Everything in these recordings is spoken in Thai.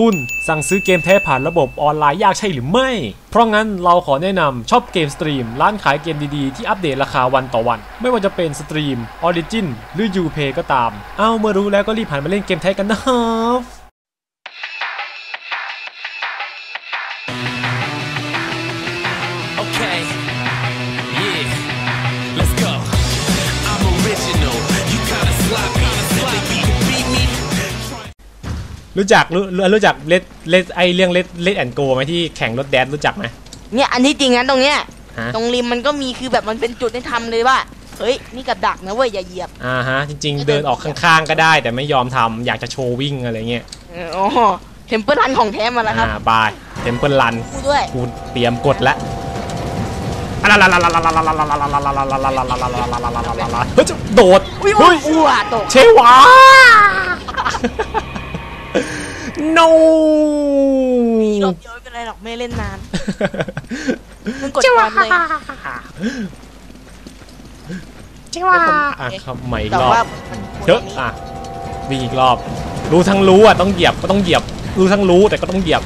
คุณสั่งซื้อเกมแท้ผ่านระบบออนไลน์ยากใช่หรือไม่ เพราะงั้นเราขอแนะนำช็อปเกมสตรีมร้านขายเกมดีๆ ที่อัปเดตราคาวันต่อวัน ไม่ว่าจะเป็นสตรีม Origin หรือ Upay ก็ตาม เอาเมื่อรู้แล้วก็รีบหันมาเล่นเกมแท้กันนะครับ รู้จักรู้รู้รู้จักเลดเลดไอเรื่องเลดเลดแอนโกไหมที่แข่งรถแดนรู้จักไหมเนี่ยอันที่จริงนั้นตรงเนี้ยฮะตรงริมมันก็มีคือแบบมันเป็นจุดให้ทำเลยว่า เฮ้ยนี่กับดักนะเว้ยอย่าเหยียบอ่าฮะจริง ๆ เดินออกข้างๆก็ได้ แต่ไม่ยอมทำอยากจะโชว์วิ่งอะไรเงี้ยเอออ๋อเทมเปิลรันของแท้มาแล้วครับอ่าบายเทมเพิลรันกูด้วยกูเตรียมกดแล้วเฮ้ยจะโดดอุ้ยเฮ้ยอ้วตกเชวา no หลบเยอะไม่เป็นไรหรอกไม่เล่นนานมึงกดก่อนเลยเชวาอะครับใหม่อีกแต่รอบว่ามันเยอะอะวิ่งอีกรอบ รู้ทั้งรู้อะต้องเหยียบก็ต้องเหยียบ รู้ทั้งรู้แต่ก็ต้องเหยียบ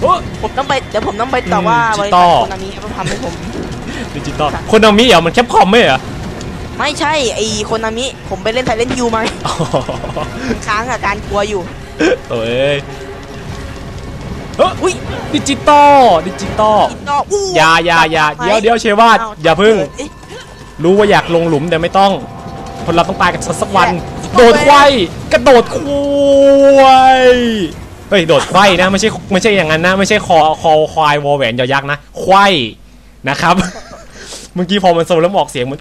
โอ้ผมต้องไปเดี๋ยวผมต้องไปต่อว่าอืมบจิริตษัอทลโคนามิเขาทำให้ผม ดิจิตอลคนเอามิเหรอมันแคปคอมไม่เหรอไม่ใช่ไอโคนามิผมไปเล่นไทยเล่นยูมาอ๋อค้างกับการกลัวอยู่ ตัวเอ้ยเฮ้ยอุ้ยดิจิตอลดิจิตอลจิตอลอู้อย่าอย่าอย่าเดี๋ยวเดี๋ยวเชว่าอ้อย่าพึ่ง เอ๊ะรู้ว่าอยากลงหลุมแต่ไม่ต้อง คนเราต้องตายกันสักวันแหละโดดควายกระโดดควายเฮ้ยโดดควายนะไม่ใช่ไม่ใช่อย่างนั้นนะ ไม่ใช่คอคอควายวอแหวนยอยักษ์นะควายนะครับ เมื่อกี้พอมันโซแล้วมันออกเสียงเหมัน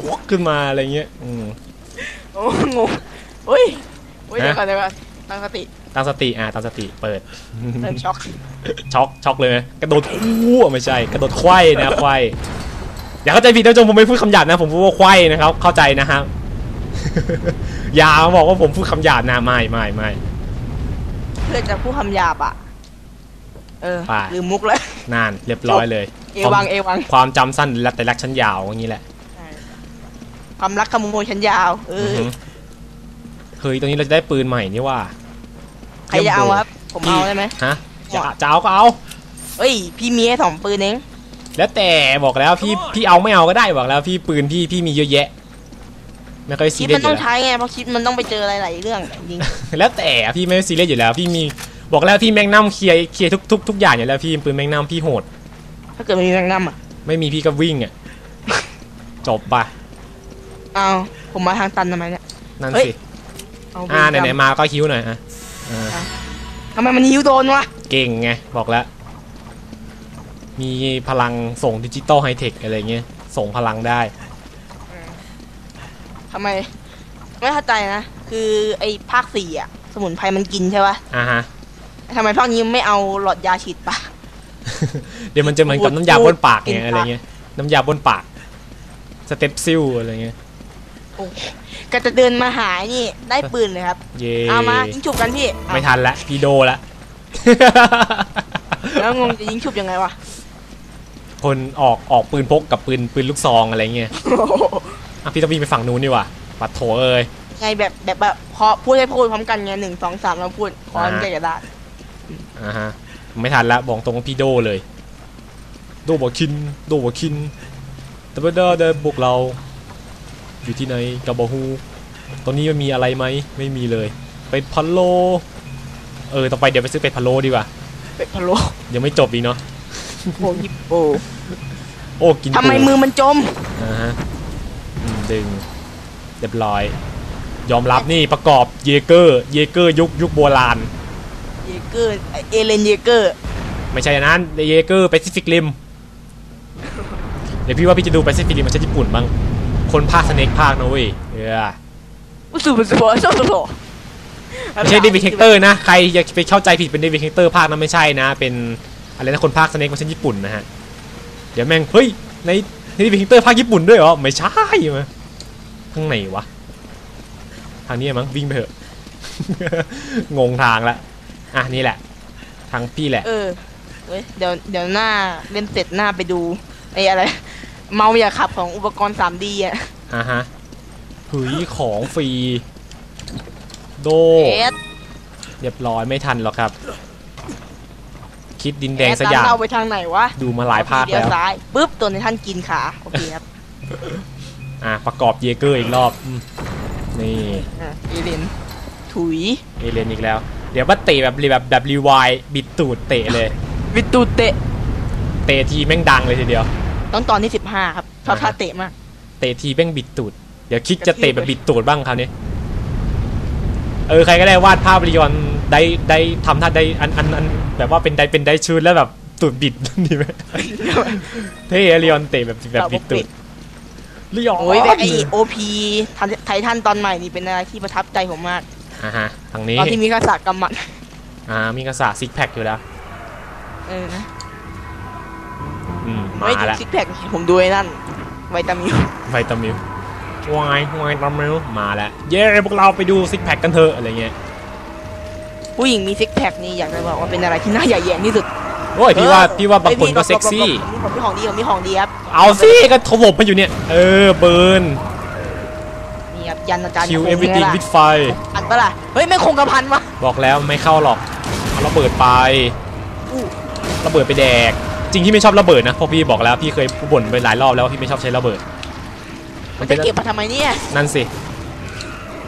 ควกขึ้นมาอะไรเงี้ยอืม โอ้งงอุ้ยอุ้ยฮะ เดี๋ยวก่อนเดี๋ยวก่อน ตั้งสติตั้งสติอะตั้งสติเปิด เริ่มช็อกช็อกช็อกเลยไหมกระโดดคู่ไม่ใช่ กระโดดควายนะควายอย่าเข้าใจผิดนะจงผมไม่พูดคำหยาบนะ ผมพูดว่าควายนะครับ เข้าใจนะครับอย่ามาบอกว่าผมพูดคำหยาบนะไม่ไม่ไม่เพื่อจะพูดคำหยาบอะ เออไปลืมมุกแล้วนานเรียบร้อยเลย เอวังเอวังความจำสั้นและแต่รักชั้นยาวอย่างนี้แหละความรักขโมยฉันยาว เออืออหือ เฮ้ยตอนนี้เราจะได้ปืนใหม่นี่ว่าใครจะเอาครับ ผมเอาได้ไหมฮะจะจะเอาก็เอาเฮ้ย พี่มีแค่สองปืนเองแล้วแต่บอกแล้วพี่พี่เอาไม่เอาก็ได้บอกแล้วพี่ปืนพี่พี่มีเยอะแยะไม่ค่อยชิซีปเรียมัสนอต้อยู่งแล้วใช้ไงเพราะชิปมันต้องไปเจอหลายๆเรื่องจริงแล้วแต่พี่ไม่ซีเรียสอยู่แล้ว พี่มีบอกแล้วพี่แมงนัมเคลียร์เคลียร์ทุกทุกทุกอย่างอยู่แล้วพี่ปืนแมงนัมพี่โหด ถ้าเกิดมันมีแมงนัมอะไม่มีพี่ก็วิ่งอะจบปะเอาผมมาทางตันทำไมเนี่ยนั่นเฮ้ยสิ เาอ่าปืไหนๆมาก็คิ้วหน่อยอะอ่าทำไมมันฮิวโดนวะเก่งไงบอกแล้ว มีพลังส่งดิจิตอลไฮเทคอะไรเงี้ยส่งพลังได้ ทำไม ไม่เข้าใจนะ คือไอ้ภาคสี่อะสมุนไพรมันกินใช่ปะอ่าฮะ ทำไมภาคนี้ไม่เอาหลอดยาฉีดปะ เดี๋ยวมันจะเหมือนกับน้ำยาบนปากกินไงปากอะไรเงี้ยน้ำยาบนปาก สเต็ปซิลอะไรเงี้ย โอ้ก็จะเดินมาหานี่ได้ปืนเลยครับ เย่เอามายิงฉุบกันพี่เอาไม่ทันละพี่โดละ แล้วงงจะยิงฉุบยังไงวะคนออกออกปืนพกกับปืนปืนลูกซองอะไรเงี้ยอะพี่ต้องวิ่งไปฝั่งนู้นนี่ว่ะปัดโถเอ้ยไงแบบแบบแบบพอพูดให้พูดพร้อมกันไงหนึ่งสองสามแล้วพูดพร้อมอ่ากันจะได้อ่าฮะไม่ทันละบอกตรงว่าพี่โดเลย โดบอกคิน โดบอกคินแต่ว่าเดอเดอพวกเรา อยู่ที่ไหนกับบอฮูตอนนี้มันมีอะไรไหมไม่มีเลย เป็ดพะโล เออต่อไปเดี๋ยวไปซื้อเป็ดพะโลดีกว่าเป็ดพะโล้ยังไม่จบอีกเนาะโอ้ยิปโอโอ้กินทำไมปูมือมันจมอ่าฮะอืมดึงเรียบร้อย ยอมรับนี่ประกอบเยเกอร์ เยเกอร์ยุคยุคโบราณเยเกอร์เอเลนเยเกอร์ไม่ใช่อันนั้นเยเกอร์แปซิฟิกริมเดี๋ยวพี่ว่าพี่จะดูแปซิฟิกริมมาใช่ญี่ปุ่นบ้าง คนภาคสเน็กภาคนะเว้ยเอออุสุบุสุโบโซโซโซไม่ใช่เดวิดเฮกเตอร์นะ ใครอย่าไปเข้าใจผิดเป็นเดวิดเฮกเตอร์ภาคนั้นไม่ใช่นะ เป็นอะไรนะคนภาคสเน็กมาใช่ญี่ปุ่นนะฮะ เดี๋ยวแม่ง เฮ้ย ในเดวิดเฮกเตอร์ภาคญี่ปุ่นด้วยเหรอ ไม่ใช่มาข้างไหนวะ ทางนี้มั้งวิ่งไปเถอะ งงทางละ อะนี่แหละ ทางพี่แหละ เออเดี๋ยวเดี๋ยวหน้าเล่นเสร็จหน้าไปดูไอ้อะไร เมาอย่าขับของอุปกรณ์ 3D อะอะฮะหุยของฟรี โด เอสเรียบร้อยไม่ทันหรอกครับ คิดดินแดงสักแออย่างเราไปทางไหนวะดูมาหลายภาคเดี๋ยแล้ววซ้ายปุ๊บตัวในท่านกินขาโอเคครับอะประกอบเยเกอร์อีกรอบอืมนี่ อะเอเลนถุยเอเลนอีกแล้ว เดี๋ยวมาเตะแบบแบบแบบรีวายบิดตูดเตะเลย วิตูเตะ เตะทีแม่งดังเลยทีเดียว ต้องตอนที่สิบห้าครับชอบอ่าฮะท่าเตะมาก เตะทีแม่งบิดตูด เดี๋ยวคิดจะเตะแบบบิดตูดบ้างคราวนี้ เออใครก็ได้วาดภาพรียอนได้ได้ทำท่าได้อันอันอันแบบว่าเป็นได้เป็นได้ชืนแล้วแบบตูดบิดดีไหมเท่อะรียอนเตะแบบแบบบิดตูดรียอนโอ้ยแบบไอโอพีไททันตอนใหม่นี่เป็นอะไรที่ประทับใจผมมากอ่าฮะทางนี้ตอนที่มีกษัตริย์กำมัดอ่ามีกระสาซิกแพคอยู่แล้วเออนะ อืมไม่มาถึงแล้วซิกแพคผมดูไอ้นั่นไวตามิลไวตามิลวายวายตามิลมาแล้วเย้พวกเราไปดูซิกแพคกันเถอะอะไรเงี้ยผู้หญิงมีซิกแพคนี่อยากจะบอกว่าเป็นอะไรที่น่าหยาแยงที่สุดโอ้ยพี่ว่าเออพี่ว่าบางคนเฮ้ยก็หลเซ็กหลซี่หลผมมีของดีผมมีของดีครับเอาสิก็ถมมาอยู่เนี่ย เออเบิร์นนี่ครับยันอาจารย์คิวคงเอฟวีติงนี่ยวิล่ะดไฟอันปะล่ะเฮ้ยไม่คงกระพันวะบอกแล้วไม่เข้าหรอกเอาระเบิดไปอู้ระเบิดไปแดก จริงที่ไม่ชอบระเบิดนะเพราะพี่บอกแล้วพี่เคยบ่นไปหลายรอบแล้วว่าพี่ไม่ชอบใช้ระเบิด มันจะเก็บมาทำไมเนี่ย นั่นสิ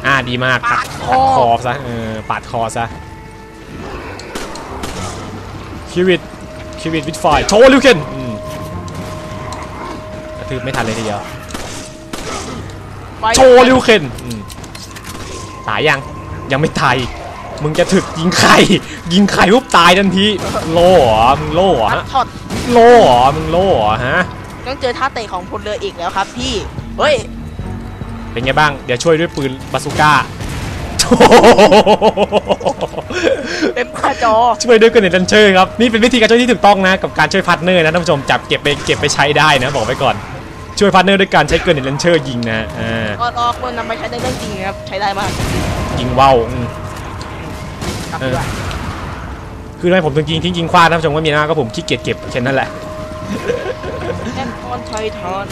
อ่าดีมากปาดคอตัดคอซะเออปาดคอซะคิวิตคิวิตวิดไฟโชว์ลิวเคนอืมกระทืบไม่ทันเลยทีเดียว ไปโชว์ลิวเคนอืมตายยัง ยังไม่ตายอีกมึงจะถึกยิงไข่ ยิงไข่ปุ๊บตายทันที โล่เหรอมึงโล่เหรอมัดฮะ ช็อต โล่เหรอ มึงโล่เหรอฮะ ต้องเจอท่าเตะของพลเรืออีกแล้วครับพี่ เฮ้ย เป็นไงบ้าง เดี๋ยวช่วยด้วยปืนบาซูก้าเต็มหน้าจอ ช่วยด้วยกันเน็ตลันเชอร์ครับ นี่เป็นวิธีการช่วยที่ถูกต้องนะ กับการช่วยพาร์ทเนอร์นะท่านผู้ชมจับเก็บไปเก็บไปใช้ได้นะ บอกไว้ก่อน ช่วยพาร์ทเนอร์ด้วยการใช้เกินเน็ตลันเชอร์ยิงนะอ่าก็ลอกมันนำไปใช้ได้เรื่องจริงนะครับ ใช้ได้มากยิงว่าวอืมกลับเออด้วย คือทำไมผมถึงยิงทิ้งยิงคว้าท่านผู้ชมก็มีหน้าก็ผมขี้เกียจเก็บแค่นั้นแหละแอนทอนไททอน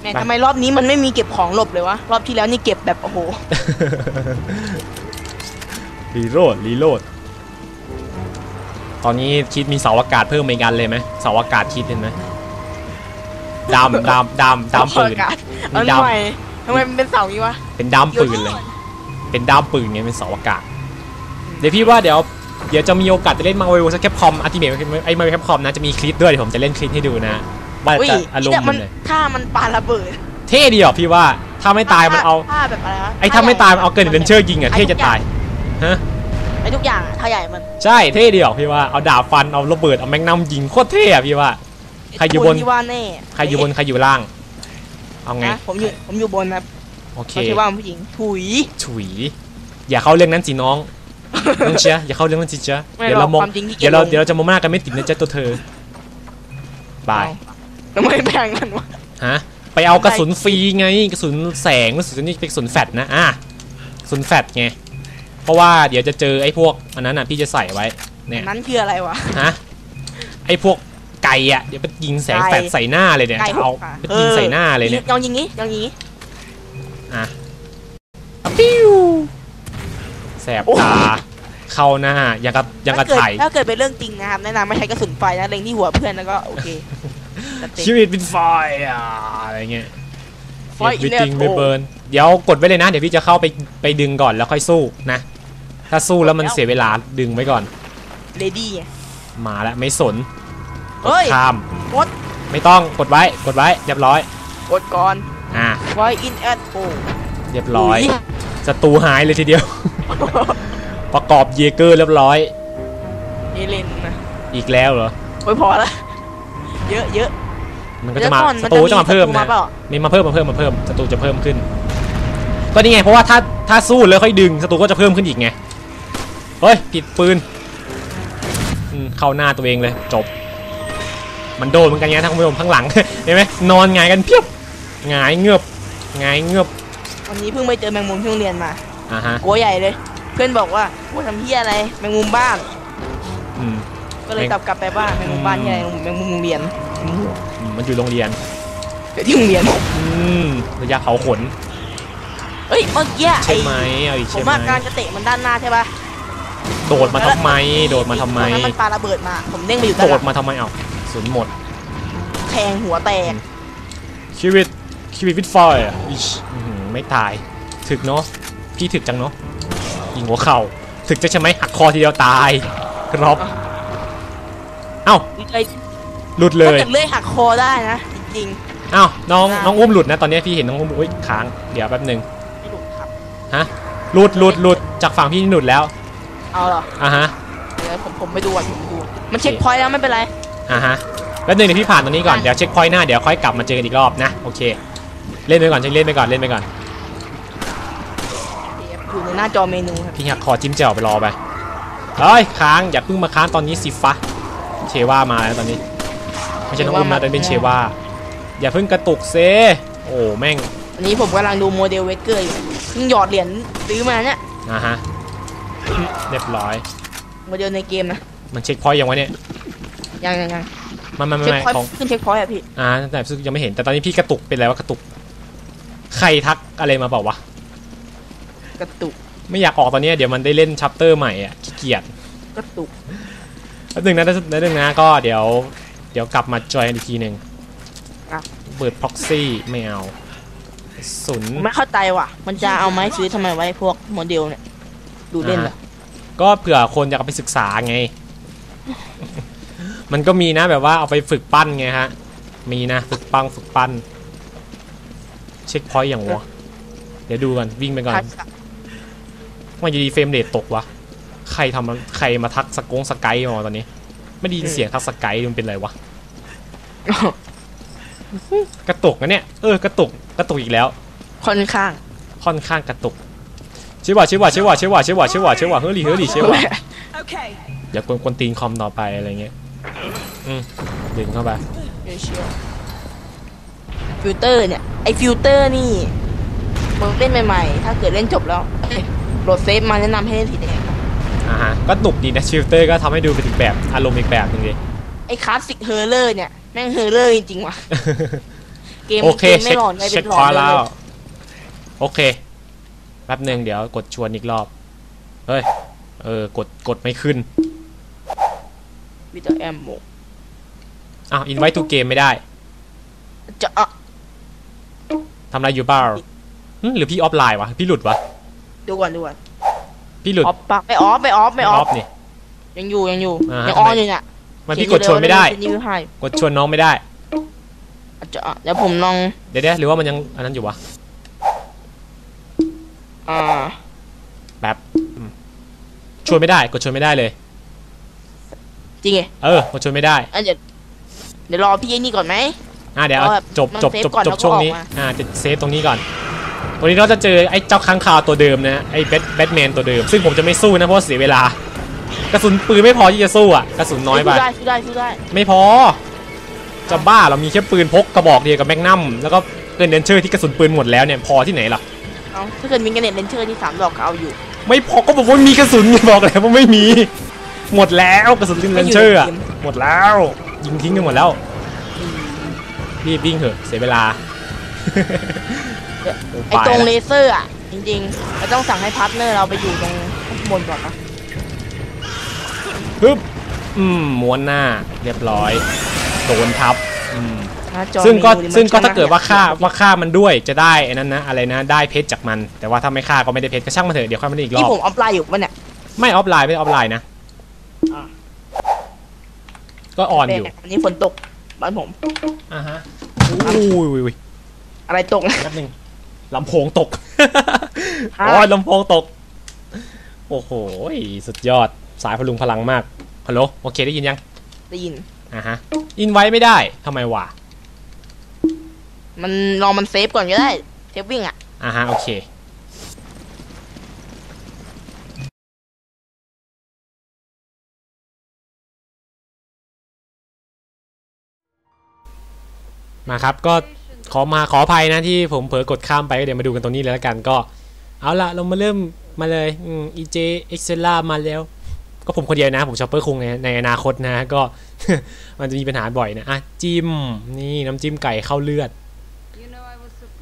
แหม่ไปทำไมรอบนี้มันไม่มีเก็บของหลบเลยวะ รอบที่แล้วนี่เก็บแบบโอ้โหรีโหลดรีโหลดตอนนี้คิดมีเสาอากาศเพิ่มอีกอันเลยไหมเสาอากาศคิดเห็นไหมดำดำดำดำปืนอากาศมีเอันดำใหม่ทำไมมันเป็นเสาอย่างนี้วะเป็นด้ามปืนเลย เป็นด้ามปืนไงเป็นเสาอากาศ เดี๋ยวพี่ว่าเดี๋ยว เดี๋ยวจะมีโอกาสจะเล่นมาเวลสักแคปคอมอัลติเมทไอ้มาเวลแคปคอมนะจะมีคลิปด้วยเดี๋ยวผมจะเล่นคลิปให้ดูนะว่าอุ้ยจะอารมแต่ณ์มัมันนเลยถ้ามันปาระเบิด เท่ดีอะพี่ว่าถ้าไม่ตายมันเอาถ้าแบบอะไรวะไอ้ถ้าไม่ตายมันเอาเกินเดนเชอร์ยิงอะเท่จะตายฮะไอ้ทุกอย่างอะถ้าใหญ่มันใช่เท่ดีอะพี่ว่าเอาดาบฟันเอาระเบิดเอาแมกนัมยิงโคตรเท่อะพี่ว่าใครอยู่บนที่ว่าแน่ใครอยู่บนใครอยู่ล่างเอาไงนะผมอยู่ผมอยู่บนครับโอเคเขาชื่อว่าผู้หญิงถุยฉุยอย่าเข้าเรื่องนั้นสิน้อง น้องเชียอย่าเข้าเรื่องนั้นสิเชียไม่เดี๋ยวหรอเรากมองความจริงที่เดี๋ยวเราเก็บลง เดี๋ยวเราจะมองหน้ากันไม่ติดนะจ๊ะตัวเธอบายทำไมแบ่งกันวะ ฮะไปเอากระสุนฟรีไงกระสุนแสงกระสุนนี่เป็นกระสุนแฟดนะอะกระสุนแฟดไงเพราะว่าเดี๋ยวจะเจอไอ้พวกอันนั้นอะพี่จะใส่ไว้เนี่ยนั้นคืออะไรวะ ฮะไอ้พวกไก่อะเดี๋ยวไปยิงแสงแฟดไก่ใส่หน้าเลยเนี่ยไก่จะเอาหกขา ไปยิงใส่หน้าเลยเนี่ยยังยิงงี้ยังยิงงี้อะ ปิ้ว แสบตา เข้าหน้ายังกับยังกับถ้าเกิดไถ่ถ้าเกิดเป็นเรื่องจริงนะครับแนะนำไม่ใช้กระสุนไฟนะเล็งที่หัวเพื่อนแล้วก็โอเคจัดเต็มชีวิตเป็นไฟอะอะไรเงี้ยไฟวิอิเล็ติกงโทไปเบิร์นเดี๋ยวกดไว้เลยนะ เดี๋ยวพี่จะเข้าไปไปดึงก่อนแล้วค่อยสู้นะ ถ้าสู้แล้วมันเสียเวลาดึงไว้ก่อน เลดี้มาแล้วไม่สนกเฮ้ดย ข้ามกดไม่ต้องกดไว้กดไว้เรียบร้อย กดก่อนอะไฟอินแอดโอเรียบร้อยศัตรูหายเลยทีเดียว ประกอบเยเกอร์เรียบร้อย เอเลนนะอีกแล้วเหรอโอ้ยพอละเยอะเยอะมันก็จะมาเดี๋ยวก่อนศัตรูจะมาเพิ่มศัตรูนะมาเปล่ามีมาเพิ่มมาเพิ่มมาเพิ่มศัตรูจะเพิ่มขึ้น ก็นี่ไงเพราะว่าถ้าถ้าสู้แล้วค่อยดึงศัตรูก็จะเพิ่มขึ้นอีกไงเฮ้ยผิดปืนอืมเข้าหน้าตัวเองเลยจบ มันโดนเหมือนกันไงท่านผู้ชมข้างหลังเห็นไหมนอนหงายกันเพียบหงายเงือบหงายเงือบวันนี้เพิ่งไปเจอแมงมุมที่โรงเรียนมา อ่าฮะกลัวใหญ่เลย เพื่อนบอกว่าว่าทำเฮียอะไรแมงมุมบ้าน อืม ก็เลยแมง กลับกลับไปบ้านแมงมุมบ้านที่ไหนแมงมุมโรงเรียนอืมมันอยู่โรงเรียน เดี๋ยวที่โรงเรียนอืมระยะเผาขน เฮ้ยเมื่อกี้ใช่ไหมเอาอีกผใช่มไหมว่าการจะเตะมันด้านหน้าใช่ปะโดดมาทำไม โดดมาทำไม ตอนนั้นมันปาระเบิดมา ผมเด้งไปอยู่โดด้านหลัดงมาทำไมเอาศูนย์หมด แทงหัวแตกชีวิตชีวิตวิดไฟร์อะอิชอื้อหือไม่ตาย ถึกเนาะ พี่ถึกจังเนาะยิงหัวเข่าถึกจะใช่ไหมหักคอทีเดียวตายครับเอ้าเลยหลุดเลถ้าย เกิดเลื่อยหักคอได้นะ จริงเอ้าน้องน้องอุ้มหลุดนะตอนนี้พี่เห็นน้องอุ้มอุ้ยค้างเดี๋ยวแป๊บหนึงๆไม่หลุดครับ ฮะหลุดหลุดหลุดจากฝั่งพี่นี่หลุดแล้วเอาเหรออะฮะเดี๋ยวผมผมไปดูก่อนผมดู มันเช็คพอยต์แล้วไม่เป็นไร อะฮะแป๊บหนึงเดี๋ยวพี่ผ่านตรงนี้ก่อนเดี๋ยวเช็คพอยต์หน้าเดี๋ยวค่อยกลับมาเจอกันอีกรอบนะโอเค เล่นไปก่อนเช็คเล่นไปก่อนเล่นไปก่อน อยู่ในหน้าจอเมนูครับพี่หักคอจิ้มแจ่วไปรอไปเฮ้ยค้างอย่าเพิ่งมาค้างตอนนี้สิฟะเชว่ามาแล้วตอนนี้ไม่ใช่น้องอุ้มนะแต่เป็นเชว่า อย่าเพิ่งกระตุกเซโอ้แม่งอันนี้ผมกำลังดูโมเดลเวกเกอร์อยู่เพิ่งหยอดเหรียญซื้อมาเนี่ยนะฮะเรียบร้อยโมเดลในเกมนะมันเช็คพอยต์ยังวะเนี่ยยังยังยังมันมันเช็คไม่พอยต์ของขึ้นเช็คพอยต์อะพี่อ่าแต่ซึ่งยังไม่เห็นแต่ตอนนี้พี่กระตุกเป็นอะไรวะกระตุกใครทักอะไรมาเปล่าวะ กระตุกไม่อยากออกตอนนี้เดี๋ยวมันได้เล่นชัปเตอร์ใหม่อะขี้เกียจกระตุกแป๊บนึงนะแป๊บนึงนะก็เดี๋ยว เดี๋ยวกลับมาจอยกันอีกทีหนึ่งอะเปิดพ็อกซี่ไม่เอาศูนย์ผมไม่เข้าใจว่ะ มันจะเอาไม้ซื้อทำไมไว้พวกโมเดลเนี่ย ดูเล่นเหรอก็เผื่อคนอยากเอาไปศึกษาไง มันก็มีนะแบบว่าเอาไปฝึกปั้นไงฮะ มีนะฝึกปั้งฝึกปั้น เช็คพอยต์อย่างวะเดี๋ยวดูกันวิ่งไปก่อน ทักษะว่าอยู่ดีเฟรมเรทตกวะ ใครทำใครมาทักสกงสกายมาตอนนี้ ไม่ได้ยินเสียงทักสกายมันเป็นไรวะ กระตุกนะเนี่ย เออกระตุก กระตุกอีกแล้ว ค่อนข้าง ค่อนข้างกระตุกชิวะชิวะชิวะชิวะชิวะชิวะชิวะเฮ้ยเฮ้ยชิวะ Okay. อย่ากวนกวนตีนคอมต่อไปอะไรเงี้ย อืมดึงเข้าไปเดี๋ยวเชียวฟิลเตอร์เนี่ย ไอฟิลเตอร์นี่ผมเล่นใหม่ๆ ถ้าเกิดเล่นจบแล้วเอ้ย โหลดเซฟมาแนะนำให้เล่นสีแดงครับอ่าฮะก็หนุกดีนะชิลเตอร์ก็ทำให้ดูเป็นอีกแบบอารมณ์อีกแบบหนึงเลย ไอคลาสสิกเฮอร์เลอร์เนี่ย แม่งเฮอร์เลอร์จริงๆว่ะ เกมโอเคเกมไม่เช็คหลอนไม่เช็เป็คนหลพออนเลแล้ยวโอเคแป๊บหนึ่งเดี๋ยวกดชวนอีกรอบ เฮ้ย เออกดกดไม่ขึ้น วิตาแอมโมอ้าวอินไว้ทูเกมไม่ได้จะอะทำอะไรอยู่เปล่าหึหรือพี่ออฟไลน์วะ พี่หลุดวะ ดูก่อนดูก่อนพี่หลุดออฟปะไม่ออฟไม่ออฟไม่ออฟนี่ ยังอยู่ยังอยู่อ่ายัยังออนอยู่เนี่ยมันพี่กดชวนไม่ได้ นิ้วให้กดชวนน้องไม่ได้ อาจจะอะเดี๋ยวผมลองเดี๋ยวเดี๋ยวหรือว่ามันยังอันนั้นอยู่วะ อ่าแบบอืมชวนไม่ได้ กดชวนไม่ได้เลย จริงไงเออ กดชวนไม่ได้ อะเดี๋ยวเดี๋ยวรอพี่ไอ้นี่ก่อนไหม อะเดี๋ยวเอาเอาแบบจบมันจบเซฟจบก่อนจบแล้วก็ช่วงนี้ออกมา อ่าจะเซฟตรงนี้ก่อน ตรงนี้เราจะเจอไอ้เจ้าค้างคาวตัวเดิมนะไอ้แบทแบทแมนตัวเดิม ซึ่งผมจะไม่สู้นะเพราะว่าเสียเวลากระสุนปืนไม่พอที่จะสู้อะกระสุนน้อยไปสู้ได้สู้ได้สู้ได้ไม่พอ จะบ้าเรามีแค่ปืนพกกระบอกเดียวกับแมกนัมแล้วก็เกินเดนเชอร์ที่กระสุนปืนหมดแล้วเนี่ยพอที่ไหนล่ะเอาถ้าเกิดมีกระเน็ตเลนเชอร์ที่สามดอกก็เอาอยู่ ไม่พอก็บอกว่ามีกระสุนบอกแล้วว่าไม่มี หมดแล้วกระสุนเลนเชอร์อะไม่อยู่ในเกมหมดแล้วยิงทิ้งกันหมดแล้วรีบวิ่งเถอะเสียเวลา ไอตรงเลเซอร์อะ จริงๆเราต้องสั่งให้พาร์ทเนอร์เราไปอยู่ตรงข้างบนก่อนนะปึ๊บอืมม้วนหน้าเรียบร้อยโดนทับอืมหน้าจอซึ่งก็เมนูนี่มันซึ่งก็ชนะถ้าเกิดว่าฆ่าอยว่าฆ่ามันด้วยจะได้ไอ้นั้นนะอะไรนะได้เพชรจากมัน แต่ว่าถ้าไม่ฆ่าก็ไม่ได้เพชรก็ช่างมันเถอะเดี๋ยวค่อยมาเล่นอีกรที่อบผมออฟไลน์อยู่ปะเนี่ย ไม่ออฟไลน์ไม่ออฟไลน์นะอ่า ก็ออนอยู่อันนี้ฝนตกบ้านผม อ่าฮะอุ้ยอุ้ยอุ้ยอะไรตกนะแป๊บนึง ลำโพงตกฮะโอ้ยลำโพงตก โอ้โห สุดยอด สายพลุงพลังมาก ฮัลโหล โอเคได้ยินยัง ได้ยิน อ่าฮะ อินไว้ไม่ได้ ทำไมวะ มันรอมันเซฟก่อนก็ได้ เซฟวิ่งอะ อ่าฮะ โอเคมาครับก็ ขอมาขออภัยนะที่ผมเผลอกดข้ามไปก็เดี๋ยวมาดูกันตรงนี้เลยแล้วกันก็ เอาละเรามาเริ่มมาเลยอีเจเอ็กเซล่ามาแล้ว ก็ผมคนเดียวนะ ผมชอปเปอร์คงในในอนาคตนะก็ มันจะมีปัญหาบ่อยนะอะจิ้มนี่น้ำจิ้มไก่เข้าเลือด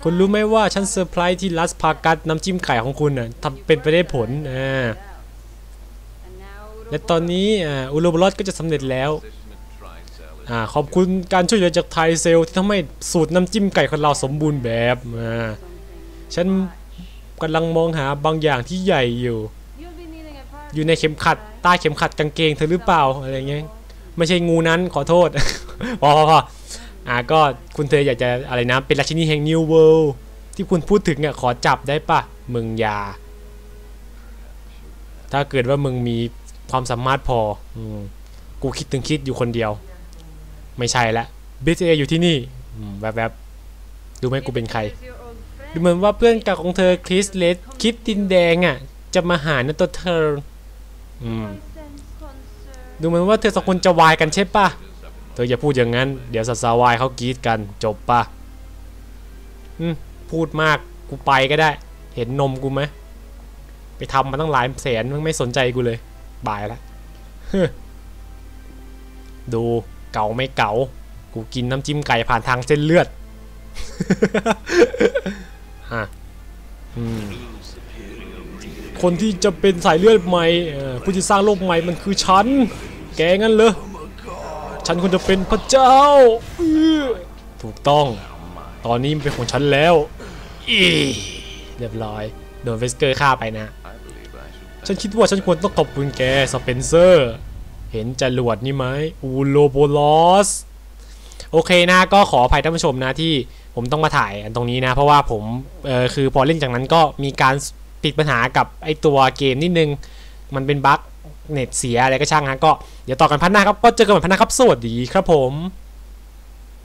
คุณรู้ไหมว่าฉันเซอร์ไพรส์ที่ลัสพากัสน้ำจิ้มไก่ของคุณน่ะทำเป็นไปได้ผลอ่าและตอนนี้อ่าอูโรบลอสก็จะสำเร็จแล้ว อ่าขอบคุณการช่วยเหลือจากไทยเซลที่ทำให้สูตรน้ำจิ้มไก่ของเราสมบูรณ์แบบอ่าฉันกำลังมองหาบางอย่างที่ใหญ่อยู่ อยู่ในเข็มขัดใต้เข็มขัดกางเกงเธอหรือเปล่าอะไรเงี้ยไม่ใช่งูนั้นขอโทษ พอพอพออ่าก็คุณเธออยากจะอะไรนะ เป็นราชินีแห่ง New World ที่คุณพูดถึงอะขอจับได้ปะมึงอยา ถ้าเกิดว่ามึงมีความสามารถพอ อืมกูคิดถึงคิดอยู่คนเดียว ไม่ใช่ละบิสเออยู่ที่นี่อืมแวบๆดูไหมกูเป็นใคร ดูเหมือนว่าเพื่อนเก่าของเธอคริสเลสคลิปดินแดงอะ จะมาหานะตัวเธออืมดูเหมือนว่าเธอสองคนจะวายกันใช่ปะเธออย่าพูดอย่างนั้น เดี๋ยวสาวๆวายเขากรีดกันจบปะอืมพูดมากกูไปก็ได้ เห็นนมกูไหมไปทำมาตั้งหลายแสนมึงไม่สนใจกูเลย บายละดู เก่าไม่เก่ากูกินน้ำจิ้มไก่ผ่านทางเส้นเลือดฮะอืมคนที่จะเป็นสายเลือดใหม่ผู้ที่สร้างโลกใหม่มันคือฉัน แกงั้นเหรอฉันควรจะเป็นพระเจ้า ถูกต้อง ตอนนี้มันเป็นของฉันแล้วอีเรียบร้อย โดนเวสเกอร์ฆ่าไปนะ ฉันคิดว่าฉันควรต้องขอบคุณแก สเปนเซอร์ เห็นจรวดนี่ไหมอูโลโบลอสโอเคนะก็ขออภัยท่านผู้ชมนะที่ผมต้องมาถ่ายอันตรงนี้นะ เพราะว่าผมเออคือพอเล่นจากนั้นก็มีการติดปัญหากับไอตัวเกมนิดนึง มันเป็นบั๊กเน็ตเสียอะไรก็ช่างฮะก็เดี๋ยวต่อกันพันหน้าครับ ก็เจอกันใหม่พันหน้าครับ สวัสดีครับผม